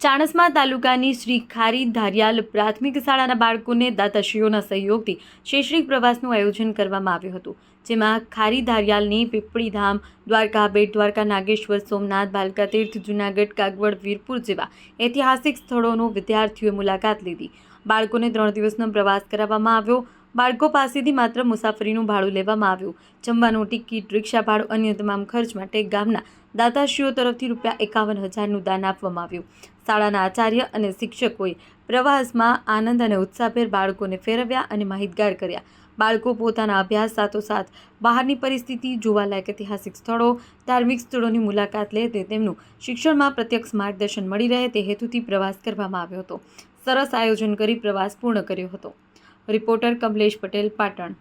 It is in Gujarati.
ચાણસ્મા તાલુકાની શ્રી ખારી ધારિયાલ પ્રાથમિક શાળાના બાળકોને દાતાશ્રીઓના સહયોગથી શૈક્ષણિક પ્રવાસનું આયોજન કરવામાં આવ્યું હતું, જેમાં ખારી ધારિયાલની પીપળીધામ, દ્વારકા બેટ, દ્વારકા નાગેશ્વર, સોમનાથ બાલકા તીર્થ જૂનાગઢ, કાગવડ, વીરપુર જેવા ઐતિહાસિક સ્થળોનો વિદ્યાર્થીઓએ મુલાકાત લીધી. બાળકોને ત્રણ દિવસનો પ્રવાસ કરાવવામાં આવ્યો. બાળકો પાસેથી માત્ર મુસાફરીનું ભાડું લેવામાં આવ્યું. જમવાનું, ટિકિટ, રિક્ષા ભાડું અન્ય તમામ ખર્ચ માટે ગામના દાતાશ્રીઓ તરફથી રૂપિયા એકાવન હજારનું દાન આપવામાં આવ્યું. શાળાના આચાર્ય અને શિક્ષકોએ પ્રવાસમાં આનંદ અને ઉત્સાહભેર બાળકોને ફેરવ્યા અને માહિતગાર કર્યા. બાળકો પોતાના અભ્યાસ સાથોસાથ બહારની પરિસ્થિતિ, જોવાલાયક ઐતિહાસિક સ્થળો, ધાર્મિક સ્થળોની મુલાકાત લે તે તેમનું શિક્ષણમાં પ્રત્યક્ષ માર્ગદર્શન મળી રહે તે હેતુથી પ્રવાસ કરવામાં આવ્યો હતો. સરસ આયોજન કરી પ્રવાસ પૂર્ણ કર્યો હતો. રિપોર્ટર કમલેશ પટેલ પાટણ